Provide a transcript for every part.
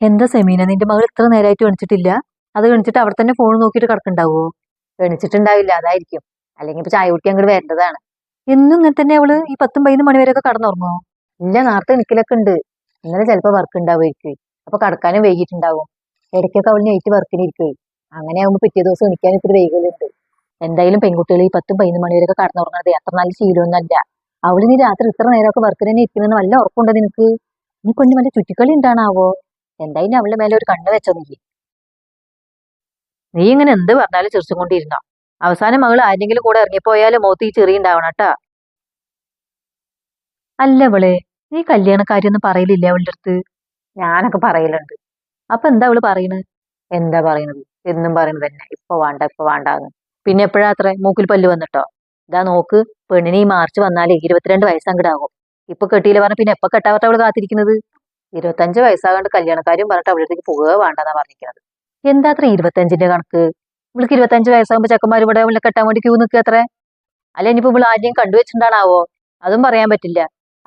എന്താ സെമീന നിന്റെ മകൾ ഇത്ര നേരമായിട്ട് എണിച്ചിട്ടില്ല? അത് എണിച്ചിട്ട് അവിടെ തന്നെ ഫോൺ നോക്കിയിട്ട് കിടക്കണ്ടാവോ? എണിച്ചിട്ടുണ്ടാവില്ല അതായിരിക്കും. അല്ലെങ്കിൽ ഇപ്പൊ ചായ കുടിക്കാൻ അങ്ങോട്ട് വരേണ്ടതാണ്. എന്നും ഇങ്ങനെ തന്നെ അവൾ ഈ പത്തും പതിനൊന്ന് മണിവരെയൊക്കെ കടന്നുറങ്ങോ? ഇല്ല നേരത്തെ എണിക്കലൊക്കെ ഉണ്ട്. ഇന്നലെ ചിലപ്പോ വർക്ക് ഉണ്ടാവുമായിരിക്കും. അപ്പൊ കടക്കാനും വൈകിട്ടുണ്ടാവും. ഇടയ്ക്കൊക്കെ അവൾ നൈറ്റ് വർക്കിന് ഇരിക്കും. അങ്ങനെ ആകുമ്പോൾ പിറ്റേ ദിവസം എണിക്കാൻ ഇത്തിരി വൈകലുണ്ട്. എന്തായാലും പെൺകുട്ടികൾ ഈ പത്തും പതിനൊന്ന് മണിവരെയൊക്കെ കടന്നുറങ്ങണത് അത്ര നല്ല ശീലമൊന്നുമല്ല. അവൾ നീ രാത്രി ഇത്ര നേരമൊക്കെ വർക്കിന് തന്നെ ഇരിക്കുന്നതെന്ന് വല്ല ഉറപ്പുണ്ടോ നിനക്ക്? നീ കൊണ്ട് വല്ല ചുറ്റിക്കളി ഉണ്ടാണാവോ എന്തായാലും അവളുടെ മേലെ ഒരു കണ്ണ് വെച്ചോ നീ നീ ഇങ്ങനെ എന്ത് പറഞ്ഞാലും ചിരിച്ചും കൊണ്ടിരുന്നോ? അവസാനം മകൾ ആരെങ്കിലും കൂടെ ഇറങ്ങിപ്പോയാലും മോത്തി ചെറിയ ഉണ്ടാവണം കേട്ടാ. അല്ല അവളെ നീ കല്യാണക്കാരിയൊന്നും പറയലില്ല അവളുടെ അടുത്ത്? ഞാനൊക്കെ പറയലുണ്ട്. അപ്പൊ എന്താ അവൾ പറയണത് എന്താ പറയണത്? എന്നും പറയണത് തന്നെ. ഇപ്പൊ വേണ്ട ഇപ്പൊ വേണ്ടാന്ന്. പിന്നെ എപ്പോഴാ അത്ര മൂക്കിൽ പല്ല് വന്നിട്ടോ? ഇതാ നോക്ക് പെണ്ണിന് ഈ മാർച്ച് വന്നാലേ ഇരുപത്തിരണ്ട് വയസ്സങ്ങടാകും. ഇപ്പൊ കെട്ടിയില്ല പറഞ്ഞ പിന്നെ എപ്പൊ കെട്ടാവട്ടെ അവൾ കാത്തിരിക്കുന്നത്? ഇരുപത്തഞ്ച് വയസ്സാകാണ്ട് കല്യാണക്കാരും പറഞ്ഞിട്ട് അവളുടെ അടുത്തേക്ക് പോകുക വേണ്ടെന്നാ പറഞ്ഞിരിക്കുന്നത് എന്താ അത്ര ഇരുപത്തഞ്ചിന്റെ കണക്ക്? ഇവൾക്ക് ഇരുപത്തഞ്ച് വയസ്സാകുമ്പോ ചെക്കന്മാർ ഇവിടെ ഇവിടെ കെട്ടാൻ വേണ്ടി ക്യൂ നിൽക്കുക അത്ര? അല്ല ഇനിയിപ്പോ ഇവിടെ ആദ്യം കണ്ടുവച്ചിട്ടുണ്ടാണാവോ അതും പറയാൻ പറ്റില്ല.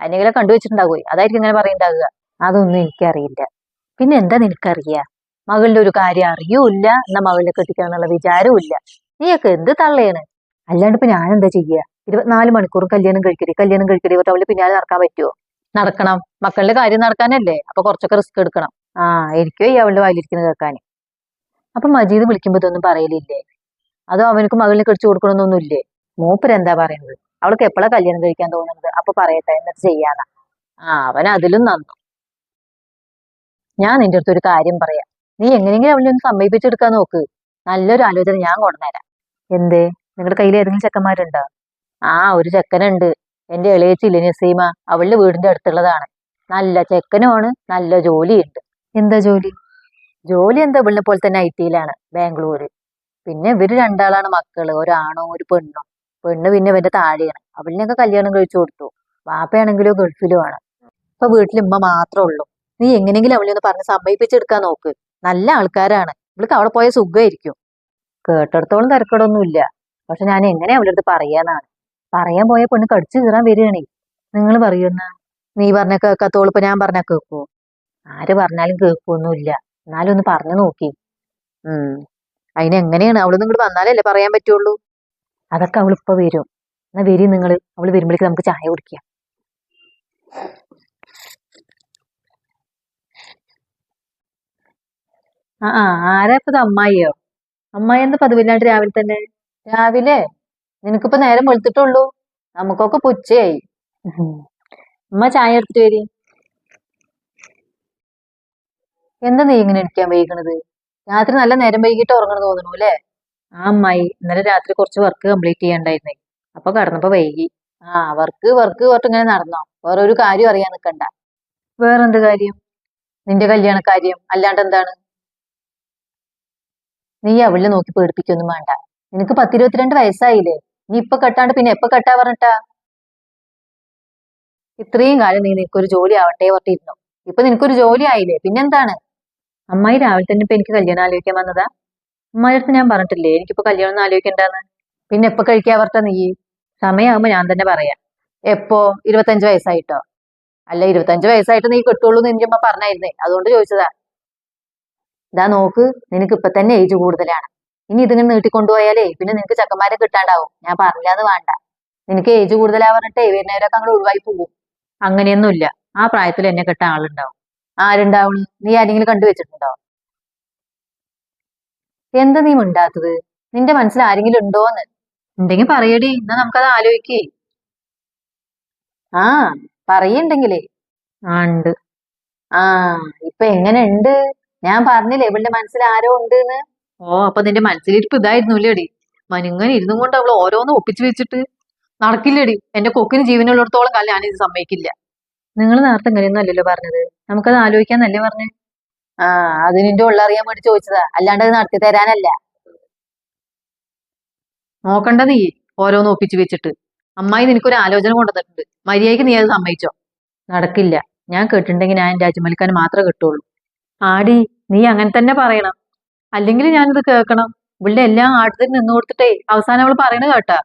അതിനെങ്കിലും കണ്ടുവച്ചിട്ടുണ്ടാകുമോ അതായിരിക്കും ഇങ്ങനെ പറയുണ്ടാകുക അതൊന്നും എനിക്കറിയില്ല. പിന്നെ എന്താ നിനക്കറിയ? മകളുടെ ഒരു കാര്യം അറിയൂല്ല. എന്നാ മകളിനെ കെട്ടിക്കാന്നുള്ള വിചാരവും ഇല്ല നീയൊക്കെ എന്ത് തള്ളയാണ്? അല്ലാണ്ട് ഇപ്പൊ ഞാൻ എന്താ ചെയ്യുക ഇരുപത്തിനാല് മണിക്കൂറും കല്യാണം കഴിക്കരുത് കല്യാണം കഴിക്കരുത് പറഞ്ഞിട്ട് അവൾ പിന്നാലെ നടക്കാൻ പറ്റുമോ നടക്കണം. മക്കളുടെ കാര്യം നടക്കാനല്ലേ അപ്പൊ കുറച്ചൊക്കെ റിസ്ക് എടുക്കണം. ആ എനിക്കോ ഈ അവളുടെ വായിലിരിക്കുന്നത് കേൾക്കാൻ അപ്പൊ മജീദ് വിളിക്കുമ്പോ ഇതൊന്നും പറയലില്ലേ? അതോ അവനക്ക് മകളിനെ കഴിച്ചു കൊടുക്കണമെന്നൊന്നുമില്ലേ? മൂപ്പര് എന്താ പറയുന്നത്? അവൾക്ക് എപ്പോഴാ കല്യാണം കഴിക്കാൻ തോന്നുന്നത്? അപ്പൊ പറയട്ടെ എന്നിട്ട് ചെയ്യാനാ ആ അവൻ അതിലും നന്നു. ഞാൻ നിന്റെ അടുത്ത് ഒരു കാര്യം പറയാം. നീ എങ്ങനെയെങ്കിലും അവളെ ഒന്ന് സമ്മതിപ്പിച്ചെടുക്കാൻ നോക്ക്. നല്ലൊരു ആലോചന ഞാൻ കൊണ്ടുവരാം എന്തേ? നിങ്ങളുടെ കയ്യിൽ ഏതെങ്കിലും ചെക്കന്മാരുണ്ടോ? ആ ഒരു ചെക്കനുണ്ട്. എന്റെ ഇളയച്ചില്ലേ നസീമ? അവളുടെ വീടിന്റെ അടുത്തുള്ളതാണ്. നല്ല ചെക്കനുമാണ് നല്ല ജോലിയുണ്ട്. എന്താ ജോലി? ജോലി എന്താ ഇവളിനെ പോലെ തന്നെ ഐ ടിയിലാണ് ബാംഗ്ലൂര്. പിന്നെ ഇവർ രണ്ടാളാണ് മക്കൾ ഒരാണോ ഒരു പെണ്ണും. പെണ്ണ് പിന്നെ ഇവന്റെ താഴെയാണ്. അവളിനൊക്കെ കല്യാണം കഴിച്ചു കൊടുത്തു. വാപ്പയാണെങ്കിലോ ഗൾഫിലുമാണ് ഇപ്പൊ വീട്ടിൽ ഉമ്മ മാത്രമേ ഉള്ളൂ. നീ എങ്ങനെയെങ്കിലും അവളെ ഒന്ന് പറഞ്ഞ് സമ്മതിപ്പിച്ചെടുക്കാൻ നോക്ക്. നല്ല ആൾക്കാരാണ്. ഇവൾക്ക് അവിടെ പോയ സുഖമായിരിക്കും. കേട്ടിടത്തോളം തിരക്കടൊന്നുമില്ല. പക്ഷെ ഞാൻ എങ്ങനെ അവളുടെ അടുത്ത് പറയാന്നാണ് പറയാൻ പോയ പെണ്ണ് കടിച്ചു കീറാൻ വരികയാണേ. നിങ്ങൾ പറയുന്ന നീ പറഞ്ഞ കേൾക്കാത്തോളൂ ഇപ്പൊ ഞാൻ പറഞ്ഞ കേൾക്കുവോ ആര് പറഞ്ഞാലും കേൾക്കുവൊന്നുമില്ല എന്നാലും ഒന്ന് പറഞ്ഞു നോക്കി. ഉം. അതിനെങ്ങനെയാണ് അവൾ ഇങ്ങോട്ട് വന്നാലല്ലേ പറയാൻ പറ്റുള്ളൂ? അതൊക്കെ അവൾ ഇപ്പൊ വരും. എന്നാ വരി നിങ്ങൾ അവൾ വരുമ്പോഴേക്ക് നമുക്ക് ചായ കുടിക്കാം. ആ. ആരാ ഇപ്പത്? അമ്മായിയോ? അമ്മായി എന്താ പതിവില്ലാണ്ട് രാവിലെ തന്നെ? രാവിലെ? നിനക്കിപ്പോ നേരം വെളുത്തിട്ടുള്ളൂ. നമുക്കൊക്കെ പുച്ചയായി ഉമ്മ ചായ എടുത്തിട്ട് വരി. എന്താ നീ ഇങ്ങനെ ഇരിക്കാൻ വൈകണത്? രാത്രി നല്ല നേരം വൈകിട്ട് ഉറങ്ങണം തോന്നുന്നു അല്ലേ? ആ അമ്മായി ഇന്നലെ രാത്രി കുറച്ച് വർക്ക് കംപ്ലീറ്റ് ചെയ്യാണ്ടായിരുന്നേ. അപ്പൊ കടന്നപ്പോ വൈകി. ആ വർക്ക് വർക്ക് പറഞ്ഞിട്ട് ഇങ്ങനെ നടന്നോ. വേറെ ഒരു കാര്യം അറിയാൻ നിക്കണ്ട. വേറെന്ത് കാര്യം? നിന്റെ കല്യാണ കാര്യം അല്ലാണ്ട് എന്താണ്? നീ അവളെ നോക്കി പേടിപ്പിക്കൊന്നും വേണ്ട. നിനക്ക് പത്തിരുപത്തിരണ്ട് വയസ്സായില്ലേ? നീ ഇപ്പൊ കെട്ടാണ്ട് പിന്നെ എപ്പൊ കെട്ടാ പറഞ്ഞിട്ടാ? ഇത്രയും കാലം നീ നിനക്കൊരു ജോലി ആവട്ടെ പറഞ്ഞിരുന്നു. ഇപ്പൊ നിനക്കൊരു ജോലി ആയില്ലേ? പിന്നെന്താണ്? അമ്മായി രാവിലെ തന്നെ ഇപ്പൊ എനിക്ക് കല്യാണം ആലോചിക്കാൻ വന്നതാ. അമ്മായി അടുത്ത് ഞാൻ പറഞ്ഞിട്ടില്ലേ എനിക്കിപ്പോ കല്യാണം ഒന്നും ആലോചിക്കണ്ടെന്ന്. പിന്നെ എപ്പൊ കഴിക്കാ പറഞ്ഞ നീ? സമയമാകുമ്പോ ഞാൻ തന്നെ പറയാം. എപ്പോ? ഇരുപത്തഞ്ച് വയസ്സായിട്ടോ? അല്ല ഇരുപത്തഞ്ച് വയസ്സായിട്ട് നീ കിട്ടുള്ളൂ എന്ന് എന്റെ അമ്മ പറഞ്ഞായിരുന്നേ. അതുകൊണ്ട് ചോദിച്ചതാ. ഇതാ നോക്ക് നിനക്ക് ഇപ്പൊ തന്നെ ഏജ് കൂടുതലാണ്. ഇനി ഇതിങ്ങനെ നീട്ടിക്കൊണ്ടുപോയാലേ പിന്നെ നിനക്ക് ചെക്കന്മാരെ കിട്ടാണ്ടാവും. ഞാൻ പറഞ്ഞാന്ന് വേണ്ട. നിനക്ക് ഏജ് കൂടുതലാ പറഞ്ഞിട്ടേ വരുന്നവരൊക്കെ അങ്ങോട്ട് ഒഴിവായി പോകും. അങ്ങനെയൊന്നുമില്ല. ആ പ്രായത്തിൽ എന്നെ കിട്ടാൻ ആളുണ്ടാവും. ആരുണ്ടാവും നീ ആരെങ്കിലും കണ്ടുവച്ചിട്ടുണ്ടോ എന്താ നീ മിണ്ടാത്തത്? നിന്റെ മനസ്സിൽ ആരെങ്കിലും ഉണ്ടോന്ന്? ഉണ്ടെങ്കിൽ പറയടി. എന്നാ നമുക്കത് ആലോചിക്കേ. ആ പറയണ്ടെങ്കിലേ. ഉണ്ട്. ആ ഇപ്പൊ എങ്ങനെ ഉണ്ട്? ഞാൻ പറഞ്ഞില്ലേ ഇവളുടെ മനസ്സിൽ ആരോ ഉണ്ട് ഓ അപ്പൊ നിന്റെ മനസ്സിലിരിപ്പ് ഇതായിരുന്നു ഇല്ലേടി മനുങ്ങനെ ഇരുന്നും കൊണ്ട് അവൾ ഓരോന്ന് ഒപ്പിച്ചു വെച്ചിട്ട് നടക്കില്ലടി? എന്റെ കൊക്കിന് ജീവനുള്ളിടത്തോളം കാലം ഇത് സമ്മതിക്കില്ല. നിങ്ങൾ നേരത്തെ ഇങ്ങനെയൊന്നും അല്ലല്ലോ പറഞ്ഞത്. നമുക്കത് ആലോചിക്കാന്നല്ലേ പറഞ്ഞു? ആ അത് നിന്റെ ഉള്ളറിയാൻ വേണ്ടി ചോദിച്ചതാ. അല്ലാണ്ട് അത് നടത്തി തരാനല്ല. നോക്കണ്ട നീ ഓരോന്ന് ഒപ്പിച്ചു വെച്ചിട്ട്. അമ്മായി നിനക്കൊരു ആലോചന കൊണ്ടുവന്നിട്ടുണ്ട്. മര്യാദയ്ക്ക് നീ അത് സമ്മതിച്ചോ? നടക്കില്ല. ഞാൻ കേട്ടിട്ടുണ്ടെങ്കിൽ ഞാൻ എന്റെ അജ്മലിക്കാൻ മാത്രമേ കിട്ടുള്ളൂ. ആടി നീ അങ്ങനെ തന്നെ പറയണം. അല്ലെങ്കിൽ ഞാനിത് കേൾക്കണം. ഇവളുടെ എല്ലാ ആട്ടത്തിൽ നിന്ന് കൊടുത്തിട്ടേ അവസാനം അവൾ പറയണ കേട്ടാ.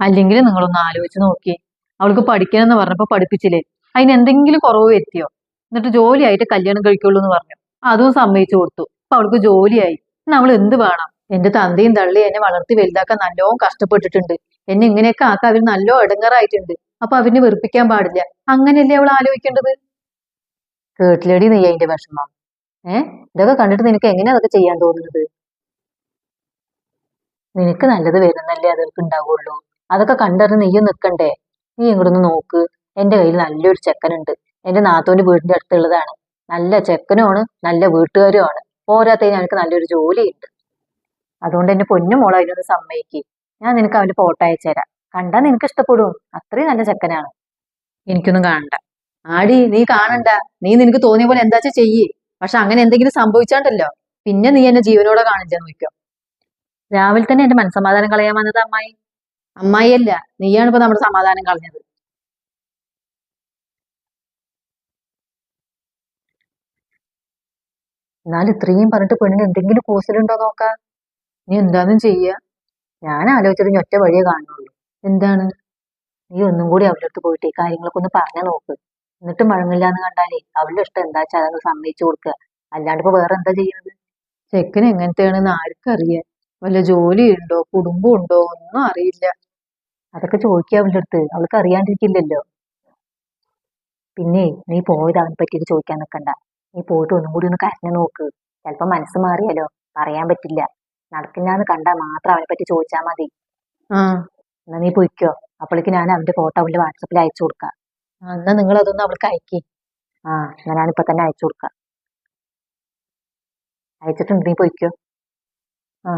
അല്ലെങ്കിൽ നിങ്ങളൊന്ന് ആലോചിച്ച് നോക്കി. അവൾക്ക് പഠിക്കണമെന്ന് പറഞ്ഞപ്പോ പഠിപ്പിച്ചില്ലേ? അതിന് എന്തെങ്കിലും കുറവ് വരുത്തിയോ? എന്നിട്ട് ജോലിയായിട്ട് കല്യാണം കഴിക്കുള്ളൂ എന്ന് പറഞ്ഞു. അതും സമ്മതിച്ചു കൊടുത്തു. അപ്പൊ അവൾക്ക് ജോലിയായി. നമ്മൾ എന്ത് വേണം? എന്റെ തന്തയും തള്ളി എന്നെ വളർത്തി വലുതാക്കാൻ നല്ലോണം കഷ്ടപ്പെട്ടിട്ടുണ്ട്. എന്നെ ഇങ്ങനെയൊക്കെ ആക്കാൻ അവർ നല്ലോ ഇടങ്ങറായിട്ടുണ്ട് അപ്പൊ അവനെ വെറുപ്പിക്കാൻ പാടില്ല. അങ്ങനെയല്ലേ അവൾ ആലോചിക്കേണ്ടത്? കേട്ടിലടി നീ അതിന്റെ വിഷമം? ഏ? ഇതൊക്കെ കണ്ടിട്ട് നിനക്ക് എങ്ങനെയാ അതൊക്കെ ചെയ്യാൻ തോന്നുന്നത്? നിനക്ക് നല്ലത് വരുന്നല്ലേ അതൊക്കെ ഉണ്ടാവുള്ളൂ. അതൊക്കെ കണ്ടറിഞ്ഞ് നീയും നിൽക്കണ്ടേ നീ ഇങ്ങോട്ടൊന്ന് നോക്ക്. എന്റെ കയ്യിൽ നല്ലൊരു ചെക്കനുണ്ട്. എന്റെ നാത്തോന്റെ വീടിന്റെ അടുത്തുള്ളതാണ്. നല്ല ചെക്കനുമാണ് നല്ല വീട്ടുകാരുമാണ്. പോരാത്തതിന് എനിക്ക് നല്ലൊരു ജോലിയുണ്ട്. അതുകൊണ്ട് എന്റെ പൊന്നും മോളെ അതിനൊന്ന് സമ്മതിക്ക്. ഞാൻ നിനക്ക് അവന്റെ ഫോട്ടോ അയച്ചു തരാം. കണ്ടാ നിനക്ക് ഇഷ്ടപ്പെടും. അത്രയും നല്ല ചെക്കനാണ്. എനിക്കൊന്നും കാണണ്ട. ആടി നീ കാണണ്ട. നീ നിനക്ക് തോന്നിയ പോലെ എന്താച്ചാ ചെയ്യേ. പക്ഷെ അങ്ങനെ എന്തെങ്കിലും സംഭവിച്ചാണ്ടല്ലോ. പിന്നെ നീ എന്നെ ജീവനോടെ കാണിച്ചാ നോക്കോ രാവിലെ തന്നെ എന്റെ മനസ്സമാധാനം കളയാൻ വന്നത് അമ്മായി. അമ്മായിയല്ല നീയാണ് ഇപ്പൊ നമ്മുടെ സമാധാനം കളഞ്ഞത്. എന്നാലും ഇത്രയും പറഞ്ഞിട്ട് പെണ്ണിന് എന്തെങ്കിലും കൂസലുണ്ടോ നോക്ക? നീ എന്താന്നും ചെയ്യ. ഞാൻ ആലോചിച്ചത് ഞൊറ്റ വഴിയേ കാണുന്നുള്ളൂ. എന്താണ്? നീ ഒന്നും കൂടി അവരടുത്ത് പോയിട്ട് ഈ കാര്യങ്ങളൊക്കെ ഒന്ന് പറഞ്ഞു നോക്ക്. എന്നിട്ട് മഴങ്ങില്ല എന്ന് കണ്ടാലേ അവളുടെ ഇഷ്ടം എന്താ വെച്ചാൽ അതങ്ങ് സമ്മതിച്ചു കൊടുക്കുക അല്ലാണ്ട് ഇപ്പൊ വേറെ എന്താ ചെയ്യുന്നത് ചെക്കൻ എങ്ങനത്തെയാണെന്ന് ആർക്കറിയാ വല്ല ജോലി ഉണ്ടോ കുടുംബം ഉണ്ടോ ഒന്നും അറിയില്ല. അതൊക്കെ ചോദിക്കുക അവളുടെ അടുത്ത്. അവൾക്ക് അറിയാണ്ടിരിക്കില്ലല്ലോ. പിന്നെ നീ പോയത് അവനെ പറ്റിയിട്ട് ചോദിക്കാൻ നിൽക്കണ്ട നീ പോയിട്ട് ഒന്നും കൂടി ഒന്ന് കരഞ്ഞു നോക്ക്. ചിലപ്പോ മനസ്സ് മാറിയാലോ? പറയാൻ പറ്റില്ല. നടക്കില്ലാന്ന് കണ്ടാ മാത്രം അവനെ പറ്റി ചോദിച്ചാ മതി. എന്നാ നീ പൊയ്ക്കോ. അപ്പോഴേക്ക് ഞാൻ അവന്റെ ഫോട്ടോ അവന്റെ വാട്സപ്പിൽ അയച്ചു കൊടുക്കാം. എന്നാ നിങ്ങൾ അതൊന്ന് അവൾക്ക് അയക്കി. ആ എന്നാ ഞാനിപ്പോ തന്നെ അയച്ചു കൊടുക്ക. അയച്ചിട്ടുണ്ട് നീ പോയിക്കോ. ആ.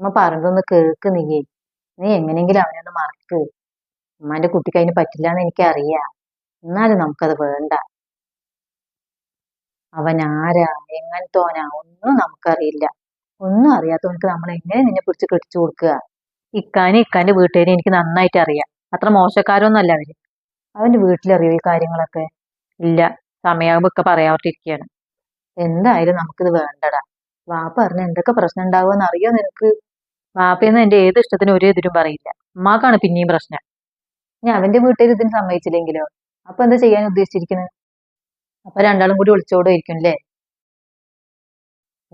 ഉമ്മ പറഞ്ഞതൊന്ന് കേൾക്ക് നീ. നീ എങ്ങനെയെങ്കിലും അവനെ ഒന്ന് മറക്ക്. ഉമ്മാന്റെ കുട്ടിക്ക് അതിന് പറ്റില്ല എന്ന് എനിക്കറിയാം. എന്നാലും നമുക്കത് വേണ്ട. അവൻ ആരാ എങ്ങനത്തോനാ ഒന്നും നമുക്കറിയില്ല. ഒന്നും അറിയാത്തവനക്ക് നമ്മൾ എങ്ങനെ നിന്നെ പിടിച്ച് കെട്ടിച്ചു കൊടുക്കുക? ഇക്കാനും ഇക്കാന്റെ വീട്ടുകാരെ എനിക്ക് നന്നായിട്ട് അറിയാം. അത്ര മോശക്കാരൊന്നും അല്ല അവർ. അവന്റെ വീട്ടിലറിയോ ഈ കാര്യങ്ങളൊക്കെ ഇല്ല. സമയമാകുമ്പോ ഒക്കെ പറയാവട്ടിരിക്കുകയാണ് എന്തായാലും നമുക്കിത് വേണ്ടടാ. വാപ്പ പറഞ്ഞ എന്തൊക്കെ പ്രശ്നം ഉണ്ടാവുമെന്ന് അറിയോ നിനക്ക്? വാപ്പയെന്ന് എന്റെ ഏത് ഇഷ്ടത്തിന് ഒരു എതിരും പറയില്ല. ഉമ്മാക്കാണ് പിന്നെയും പ്രശ്നം. ഇനി അവന്റെ വീട്ടുകാർ ഇതിന് സമ്മതിച്ചില്ലെങ്കിലോ? അപ്പൊ എന്താ ചെയ്യാൻ ഉദ്ദേശിച്ചിരിക്കുന്നത് അപ്പൊ രണ്ടാളും കൂടി ഒളിച്ചോടുമായിരിക്കും അല്ലേ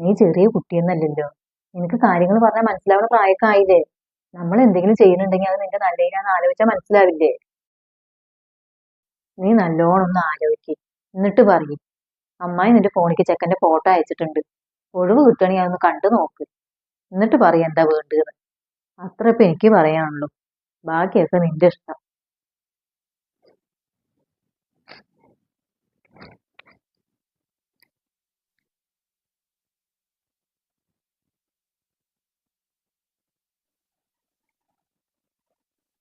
നീ ചെറിയ കുട്ടിയെന്നല്ലല്ലോ. നിനക്ക് കാര്യങ്ങൾ പറഞ്ഞാൽ മനസ്സിലാവുന്ന പ്രായമൊക്കെ ആയില്ലേ നമ്മൾ എന്തെങ്കിലും ചെയ്യുന്നുണ്ടെങ്കിൽ അത് നിന്റെ നല്ലതിനാന്ന് ആലോചിച്ചാൽ മനസ്സിലാവില്ലേ? നീ നല്ലോണം ഒന്ന് ആലോചിക്ക്. എന്നിട്ട് പറയും. അമ്മായി നിന്റെ ഫോണിക്ക് ചെക്കന്റെ ഫോട്ടോ അയച്ചിട്ടുണ്ട്. ഒഴിവ് കിട്ടുകയാണെങ്കിൽ അതൊന്ന് കണ്ടു നോക്ക്. എന്നിട്ട് പറയും എന്താ വേണ്ടത് അത്ര ഇപ്പൊ എനിക്ക് പറയാനുള്ളൂ. ബാക്കിയൊക്കെ നിന്റെ ഇഷ്ടം.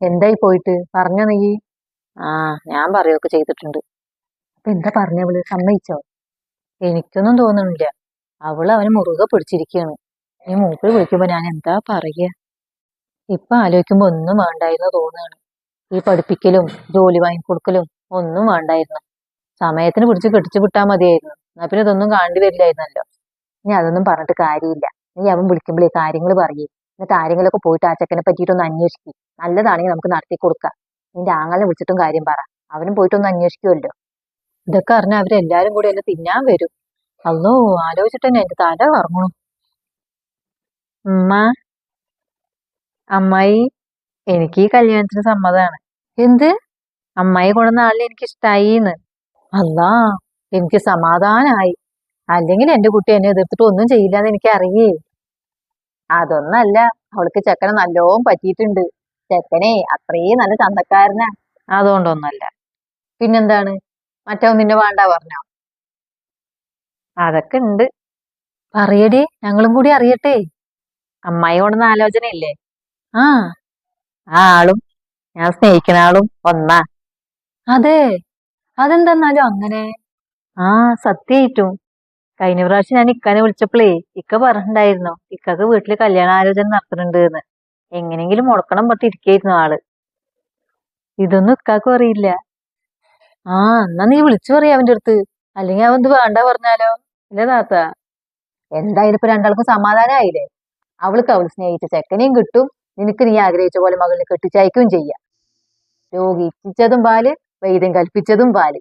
എന്തായി പോയിട്ട്? പറഞ്ഞോ നീ. ആ ഞാൻ പറയുകയൊക്കെ ചെയ്തിട്ടുണ്ട്. അപ്പൊ എന്താ പറഞ്ഞവൾ സമ്മതിച്ചോ? എനിക്കൊന്നും തോന്നുന്നില്ല അവൾ അവനെ മുറുകെ പിടിച്ചിരിക്കുകയാണ് ഈ മൂപ്പിൽ വിളിക്കുമ്പോ ഞാൻ എന്താ പറയുക ഇപ്പൊ ആലോചിക്കുമ്പോ ഒന്നും വേണ്ടായിരുന്നു തോന്നുകയാണ് ഈ പഠിപ്പിക്കലും ജോലി വാങ്ങിക്കൊടുക്കലും ഒന്നും വേണ്ടായിരുന്നു. സമയത്തിന് പിടിച്ച് കെട്ടിച്ചു വിട്ടാ മതിയായിരുന്നു. എന്നാ പിന്നെ ഇതൊന്നും കാണേണ്ടി വരില്ലായിരുന്നല്ലോ. ഇനി അതൊന്നും പറഞ്ഞിട്ട് കാര്യമില്ല. നീ അവൻ വിളിക്കുമ്പോഴേ കാര്യങ്ങൾ പറയേ. എന്നിട്ട് ആരെങ്കിലുമൊക്കെ പോയിട്ട് ആ ചെക്കനെ പറ്റിയിട്ടൊന്ന് അന്വേഷിക്കും. നല്ലതാണെങ്കിൽ നമുക്ക് നടത്തി കൊടുക്കാം. നിന്റെ ആങ്ങളെ വിളിച്ചിട്ടും കാര്യം പറ. അവനും പോയിട്ടൊന്ന് അന്വേഷിക്കുമല്ലോ ഇതൊക്കെ അറിഞ്ഞാൽ അവരെല്ലാരും കൂടി എന്നെ തിന്നാൻ വരും. അല്ലോ ആലോചിച്ചിട്ട് തന്നെ എന്റെ തല കറങ്ങണു. ഉമ്മ അമ്മായി എനിക്ക് ഈ കല്യാണത്തിന് സമ്മതമാണ് എന്ത്? അമ്മായി കൊണ്ടുവന്ന ആളിനെ എനിക്ക് ഇഷ്ടായിന്ന്. അല്ലാ എനിക്ക് സമാധാനായി. അല്ലെങ്കിൽ എന്റെ കുട്ടി എന്നെ എതിർത്തിട്ട് ഒന്നും ചെയ്യില്ലാന്ന് എനിക്ക് അറിയേ അതൊന്നല്ല അവൾക്ക് ചെക്കനെ നല്ലോം പറ്റിയിട്ടുണ്ട്. ചെക്കനെ അത്രയും നല്ല ചന്തക്കാരനാ. അതുകൊണ്ടൊന്നല്ല. പിന്നെന്താണ്? മറ്റവൻ നിന്നെ വേണ്ട പറഞ്ഞോ? അതൊക്കെ ഉണ്ട്. പറയടി ഞങ്ങളും കൂടി അറിയട്ടെ. അമ്മായിയോടുന്ന ആലോചനയില്ലേ? ആ. ആ ആളും ഞാൻ സ്നേഹിക്കുന്ന ആളും ഒന്നാ. അതെ. അതെന്തെന്നാലും അങ്ങനെ. ആ സത്യായിട്ടും. കഴിഞ്ഞ പ്രാവശ്യം ഞാൻ ഇക്കാനെ വിളിച്ചപ്പോഴേ ഇക്ക പറഞ്ഞിട്ടുണ്ടായിരുന്നു ഇക്കക്ക് വീട്ടിൽ കല്യാണാലോചന നടത്തുന്നുണ്ട് എന്ന് എങ്ങനെങ്കിലും മുടക്കണം പറഞ്ഞിട്ട് ഇരിക്കായിരുന്നു ആൾ. ഇതൊന്നും ഇക്കാക്കും അറിയില്ല. ആ എന്നാ നീ വിളിച്ചു പറയാ അവന്റെ അടുത്ത്. അല്ലെങ്കിൽ അവൻ ഇത് വേണ്ട പറഞ്ഞാലോ? ഇല്ല താത്ത. എന്തായാലും ഇപ്പൊ രണ്ടാൾക്കും സമാധാനമായില്ലേ അവൾക്ക് അവൾ സ്നേഹിച്ച ചെക്കനെയും കിട്ടും. നിനക്ക് നീ ആഗ്രഹിച്ച പോലെ മകളിനെ കെട്ടിച്ചയക്കുകയും ചെയ്യാം. രോഗിച്ചതും പാൽ വൈദ്യം കൽപ്പിച്ചതും പാൽ.